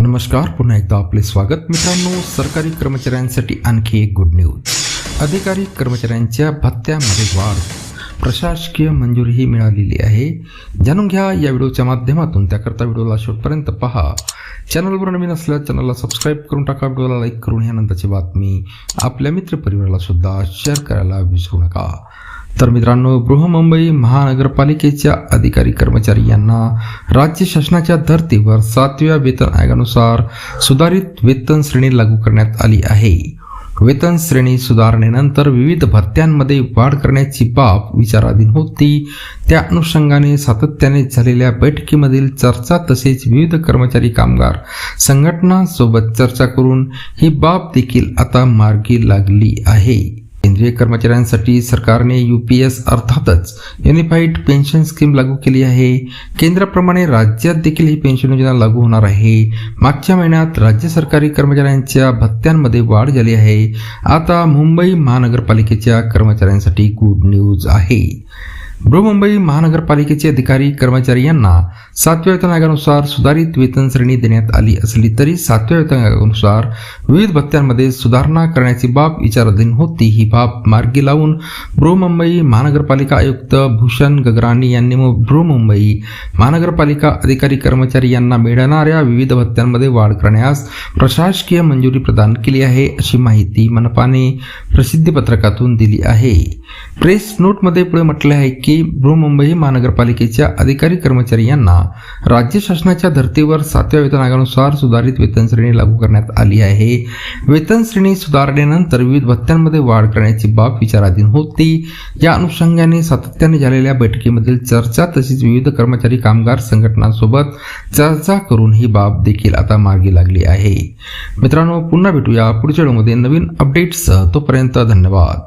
नमस्कार पुन्हा एकदा आपले स्वागत. मित्रांनो सरकारी कर्मचाऱ्यांसाठी आणखी एक गुड न्यूज अधिकारी कर्मचाऱ्यांच्या भत्त्यामध्ये वाढ. प्रशासकीय मंजुरीही मिळालेली आहे. जाणून घ्या या व्हिडिओच्या माध्यमातून. त्याकरता व्हिडिओला शेवटपर्यंत पहा. चॅनलवर नवीन असल्यास चॅनलला सबस्क्राईब करून टाका. व्हिडिओला लाईक करून यानंतरची बातमी आपल्या मित्रपरिवाराला सुद्धा शेअर करायला विसरू नका. तर मित्रांनो बृहमुंबई महानगरपालिकेच्या अधिकारी कर्मचारी यांना राज्य शासनाच्या धर्तीवर सातव्या वेतन आयोगानुसार सुधारित वेतन श्रेणी लागू करण्यात आली आहे. वेतन श्रेणी सुधारणेनंतर विविध भत्त्यांमध्ये वाढ करण्याची बाब विचाराधीन होती. त्या अनुषंगाने सातत्याने झालेल्या बैठकीमधील चर्चा तसेच विविध कर्मचारी कामगार संघटनांसोबत चर्चा करून ही बाब देखील आता मार्गी लागली आहे. केंद्रीय कर्मचाऱ्यांसाठी सरकारने यू पी एस अर्थातच युनिफाईड पेन्शन स्कीम लागू केली आहे. केंद्राप्रमाणे राज्यात देखील ही पेन्शन योजना लागू होणार आहे. मागच्या महिन्यात राज्य सरकारी कर्मचाऱ्यांच्या भत्त्यांमध्ये वाढ झाली आहे. आता मुंबई महानगरपालिकेच्या कर्मचाऱ्यांसाठी गुड न्यूज आहे. बृहमुंबई महानगरपालिकेचे अधिकारी कर्मचारी यांना सातव्या वेतन आयोगानुसार सुधारित वेतन श्रेणी देण्यात आली असली तरी सातव्या वेतन आयोगानुसार विविध भत्त्यांमध्ये सुधारणा करण्याची बाब विचाराधीन होती. ही बाब मार्गी लावून बृहमुंबई महानगरपालिका आयुक्त भूषण गगराणी यांनी बृहमुंबई महानगरपालिका अधिकारी कर्मचारी यांना मिळणाऱ्या विविध भत्त्यांमध्ये वाढ करण्यास प्रशासकीय मंजुरी प्रदान केली आहे अशी माहिती मनपाने प्रसिद्धी पत्रकातून दिली आहे. प्रेस नोटमध्ये पुढे म्हटले आहे की की बृहमुंबई महानगरपालिकेच्या अधिकारी कर्मचारी यांना राज्य शासनाच्या धर्तीवर सातव्या वेतन आयोगानुसार सुधारित वेतन श्रेणी लागू करण्यात आली आहे. वेतन श्रेणी सुधारणेनंतर विविध भत्त्यांमध्ये वाढ करण्याची बाब विचाराधीन होती. या अनुषंगाने सातत्याने झालेल्या बैठकीमधील चर्चा तसेच विविध कर्मचारी कामगार संघटनांसोबत चर्चा करून ही बाब देखील आता मार्गी लागली आहे. मित्रांनो पुन्हा भेटूया पुढच्या व्हिडिओमध्ये. नवीन अपडेट्स तोपर्यंत धन्यवाद.